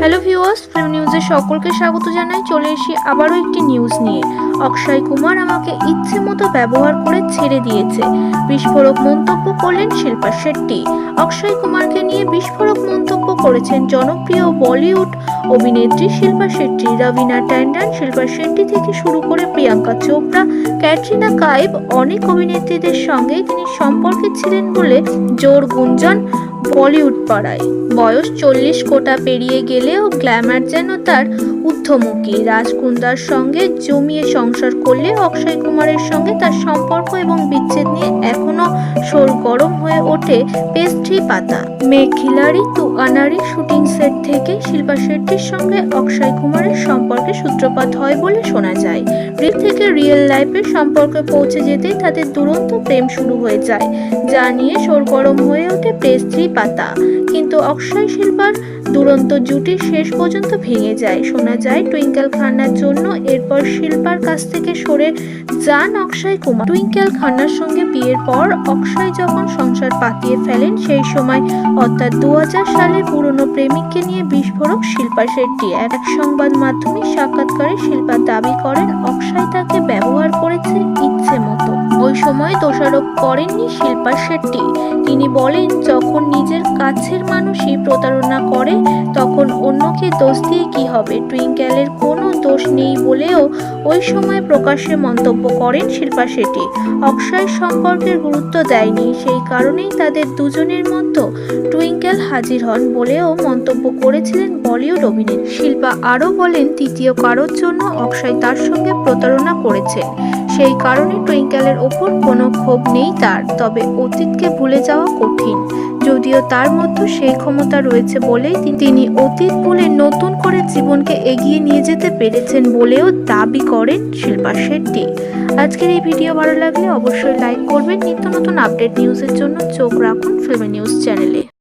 Hello viewers film নিউজে সকলকে স্বাগত জানাই। চলে এসি আবারও একটি নিউজ নিয়ে। অক্ষয় কুমার আমাকে ইচ্ছে মতো ব্যবহার করে ছেড়ে দিয়েছে। বিস্ফোরক মন্তব্য করলেন শিল্পা শেট্টি। অক্ষয় কুমারকে নিয়ে বিস্ফোরক মন্তব্য করেছেন জনপ্রিয় বলিউড অভিনেত্রী শিল্পা শেট্টি। রবিনা ট্যান্ডন, শিল্পা শেট্টি থেকে শুরু করে প্রিয়াঙ্কা চোপড়া, ক্যাটরিনা কাইফ অনেক অভিনেত্রীদের সঙ্গে তিনি সম্পর্কে ছিলেন বলে জোর গুঞ্জন বলিউড পাড়ায়। বয়স চল্লিশ কোটা পেরিয়ে গেলেও গ্ল্যামার যেন তার ঊর্ধ্বমুখী। রাজকুন্দার সঙ্গে জমিয়ে সংসার করলে অক্ষয় কুমারের সঙ্গে তার সম্পর্ক এবং বিচ্ছেদ নিয়ে এখনও সোর গরম হয়ে ওঠে পেস্ট্রি পাতা। খিলাড়ি তু আনারি শুটিং সেট থেকে শিল্পা শেট্টির সঙ্গে অক্ষয় কুমারের সম্পর্কে সূত্রপাত হয় বলে শোনা যায়। রিল থেকে রিয়েল লাইফের সম্পর্কে পৌঁছে যেতেই তাদের দুরন্ত প্রেম শুরু হয়ে যায়। যা নিয়ে সরগরম হয়ে ওঠে পেস্ট্রি পাতা। কিন্তু অক্ষয় শিল্পার দুরন্ত জুটি শেষ পর্যন্ত ভেঙে যায়। শোনা যায়, টুইঙ্কেল খান্নার জন্য এরপর শিল্পার কাছ থেকে সরে যান অক্ষয় কুমার। টুইঙ্কেল খান্নার সঙ্গে বিয়ের পর অক্ষয় যখন সংসার পাতিয়ে ফেলেন, সেই সময় অর্থাৎ দু হাজার সালে পুরনো প্রেমিককে নিয়ে বিস্ফোরক শিল্পা শেট্টি। এক সংবাদ মাধ্যমে সাক্ষাৎকারে শিল্পা দাবি করেন, অক্ষয় তাকে করেননি শিল্পা শেট্টি। তিনি বলেন, যখন নিজের কাছের মানুষই প্রতারণা করে, তখন অন্যকে দোষ দিয়ে কী হবে? টুইঙ্কেলের কোনো দোষ নেই বলেও ওই সময় প্রকাশ্যে মন্তব্য করেন শিল্পা শেট্টি। অক্ষয় সম্পর্কের গুরুত্ব দেয়নি, সেই কারণেই তাদের দুজনের মধ্যে টুইঙ্কেল হাজির হন বলেও মন্তব্য করেছিলেন বলিউড অভিনেত্রী। শিল্পা আরও বলেন, তৃতীয় কারোর জন্য অক্ষয় তার সঙ্গে প্রতারণা করেছেন। সেই কারণে টুইঙ্কেলের ওপর কোনো ক্ষোভ নেই তার, তবে অতীতকে ভুলে যাওয়া কঠিন। যদিও তার মধ্যে সেই ক্ষমতা রয়েছে বলেই তি- তিনি অতীত ভুলে নতুন করে জীবনকে এগিয়ে নিয়ে যেতে পেরেছেন বলেও দাবি করেন শিল্পা শেট্টি। আজকের এই ভিডিও ভালো লাগলে অবশ্যই লাইক করবেন। নিত্য নতুন আপডেট নিউজের জন্য চোখ রাখুন ফিল্মি নিউজ চ্যানেলে।